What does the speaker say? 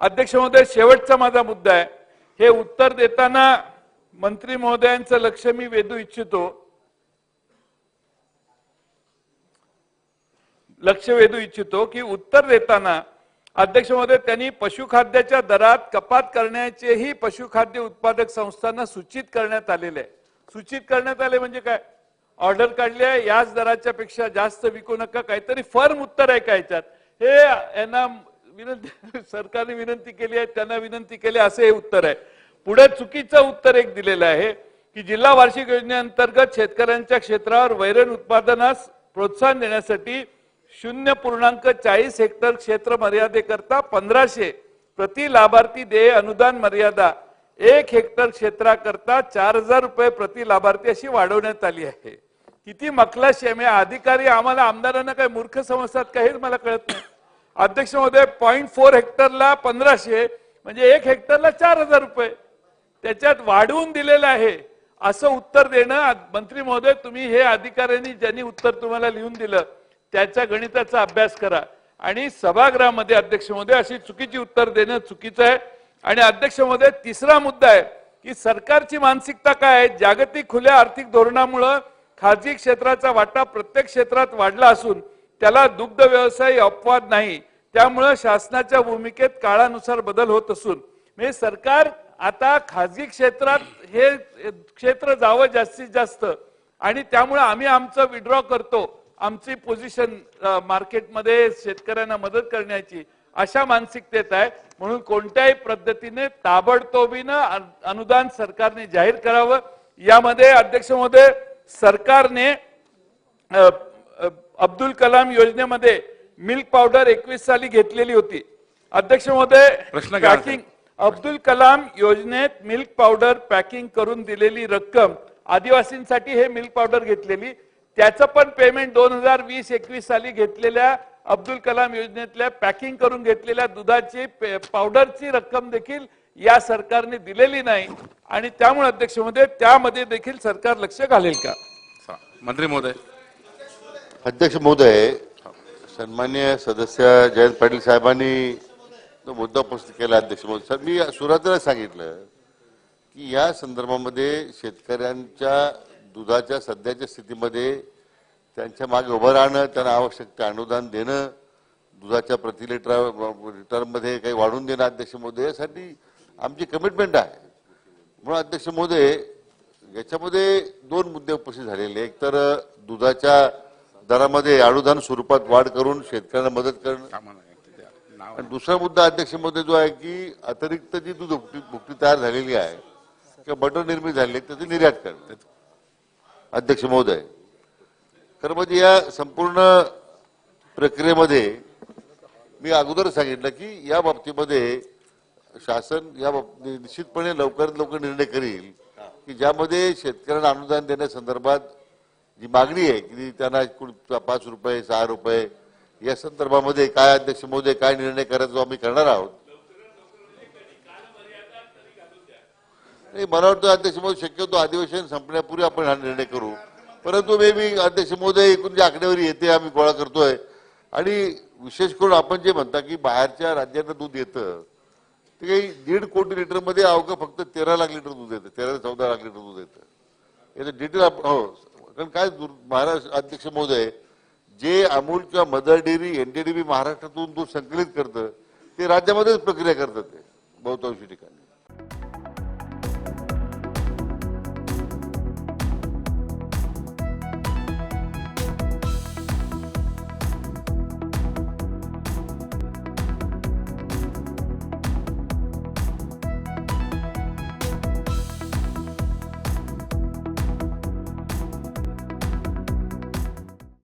अध्यक्ष महोदय शेवटचा माझा मुद्दा आहे. हे उत्तर देताना मंत्री महोदयांचं लक्ष मी वेधू इच्छितो. लक्ष वेधू इच्छितो की उत्तर देताना अध्यक्ष महोदय त्यांनी पशुखाद्याच्या दरात कपात करण्याचेही पशुखाद्य उत्पादक संस्थांना सूचित करण्यात आलेले आहे. सूचित करण्यात आले म्हणजे काय? ऑर्डर काढली आहे याच दराच्या पेक्षा जास्त विकू नका काहीतरी फर्म उत्तर आहे का याच्यात? हे यांना विनंती सरकारने विनंती केली आहे त्यांना विनंती केली आहे, असे हे उत्तर आहे. पुढे चुकीचं उत्तर एक दिलेलं आहे की जिल्हा वार्षिक योजनेअंतर्गत शेतकऱ्यांच्या क्षेत्रावर वैरण उत्पादनास प्रोत्साहन देण्यासाठी शून्य पूर्णांक चाळीस हेक्टर क्षेत्र मर्यादेकरता पंधराशे प्रति लाभार्थी देय अनुदान मर्यादा एक हेक्टर क्षेत्राकरता चार हजार रुपये प्रति लाभार्थी अशी वाढवण्यात आली आहे. किती मखलाशी आहे म्हणजे अधिकारी आम्हाला आमदारांना काय मूर्ख समजतात का हेच मला कळत नाही. अध्यक्ष महोदय पॉईंट फोर हेक्टरला पंधराशे म्हणजे एक हेक्टरला चार हजार रुपये. त्याच्यात वाढवून दिलेलं आहे. असं उत्तर देणं मंत्री महोदय तुम्ही हे अधिकाऱ्यांनी ज्यांनी उत्तर तुम्हाला लिहून दिलं त्याच्या गणिताचा अभ्यास करा. आणि सभागृहामध्ये अध्यक्ष महोदय अशी चुकीची उत्तर देणं चुकीचं आहे. आणि अध्यक्ष महोदय तिसरा मुद्दा आहे की सरकारची मानसिकता काय आहे? जागतिक खुल्या आर्थिक धोरणामुळं खाजगी क्षेत्राचा वाटा प्रत्येक क्षेत्रात वाढला असून त्याला दुग्ध व्यवसाय अपवाद नाही. त्यामुळं शासनाच्या भूमिकेत काळानुसार बदल होत असून म्हणजे सरकार आता खाजगी क्षेत्रात हे क्षेत्र जावं जास्तीत जास्त. आणि त्यामुळे आम्ही आमचं विड्रॉ करतो आमची पोझिशन मार्केटमध्ये शेतकऱ्यांना मदत करण्याची अशा मानसिकतेत आहे. म्हणून कोणत्याही पद्धतीने ताबडतोबीनं अनुदान सरकारने जाहीर करावं. यामध्ये अध्यक्ष महोदय सरकारने अब्दुल कलाम योजनेमध्ये मिल्क पावडर एकवीस साली घेतलेली होती. अध्यक्ष महोदय. पॅकिंग अब्दुल कलाम योजनेत मिल्क पावडर पॅकिंग करून दिलेली रक्कम आदिवासींसाठी हे मिल्क पावडर घेतलेली त्याचं पण पेमेंट दोन हजार वीस एकवीस साली घेतलेल्या अब्दुल कलाम योजनेतल्या पॅकिंग करून घेतलेल्या दुधाची पावडरची रक्कम देखील या सरकारने दिलेली नाही. आणि त्यामुळे अध्यक्ष महोदय त्यामध्ये देखील सरकार लक्ष घालेल का? मंत्री महोदय. अध्यक्ष महोदय सन्मान्य सदस्य जयंत पाटील साहेबांनी तो मुद्दा उपस्थित केला अध्यक्ष महोदय सर मी सुरुवातीला सांगितलं की या संदर्भामध्ये शेतकऱ्यांच्या दुधाच्या सध्याच्या स्थितीमध्ये त्यांच्या मागे उभं राहणं त्यांना आवश्यक ते अनुदान देणं दुधाच्या प्रति लिटर लिटरमध्ये काही वाढवून देणं अध्यक्ष महोदय यासाठी आमची कमिटमेंट आहे. म्हणून अध्यक्ष महोदय याच्यामध्ये दोन मुद्दे उपस्थित झालेले एक तर दुधाच्या दरामध्ये अनुदान स्वरूपात वाढ करून शेतकऱ्यांना मदत करणं. आणि दुसरा मुद्दा अध्यक्ष महोदय जो आहे की अतिरिक्त जी दूध भुकटी तयार झालेली आहे किंवा बटर निर्मित झालेली आहे त्याची निर्यात करणं अध्यक्ष महोदय खरं म्हणजे या संपूर्ण प्रक्रियेमध्ये मी अगोदर सांगितलं की या बाबतीमध्ये शासन या बाबतीत निश्चितपणे लवकरात लवकर निर्णय करील की ज्यामध्ये शेतकऱ्यांना अनुदान देण्यासंदर्भात जी मागणी आहे की त्यांना एकूण पाच रुपये सहा रुपये या संदर्भामध्ये काय अध्यक्ष महोदय काय निर्णय करायचा आम्ही करणार आहोत. नाही मला वाटतं अध्यक्ष मोदी शक्यतो अधिवेशन संपण्यापूर्वी आपण हा निर्णय करू. परंतु मे बी अध्यक्ष महोदय एकूण जी आकडेवारी येते आम्ही गोळा करतोय. आणि विशेष करून आपण जे म्हणता की बाहेरच्या राज्यांना दूध येतं ते काही दीड कोटी लिटरमध्ये अवघं फक्त तेरा लाख लिटर दूध येतं तेरा ते चौदा लाख लिटर दूध येतं. याचं डिटेल आपण हो कारण काय महाराष्ट्र अध्यक्ष महोदय जे अमूल किंवा मदर डेअरी एनडीडीबी महाराष्ट्रातून दूध संकलित करतं ते राज्यामध्येच प्रक्रिया करतात ते बहुतांशी ठिकाणी.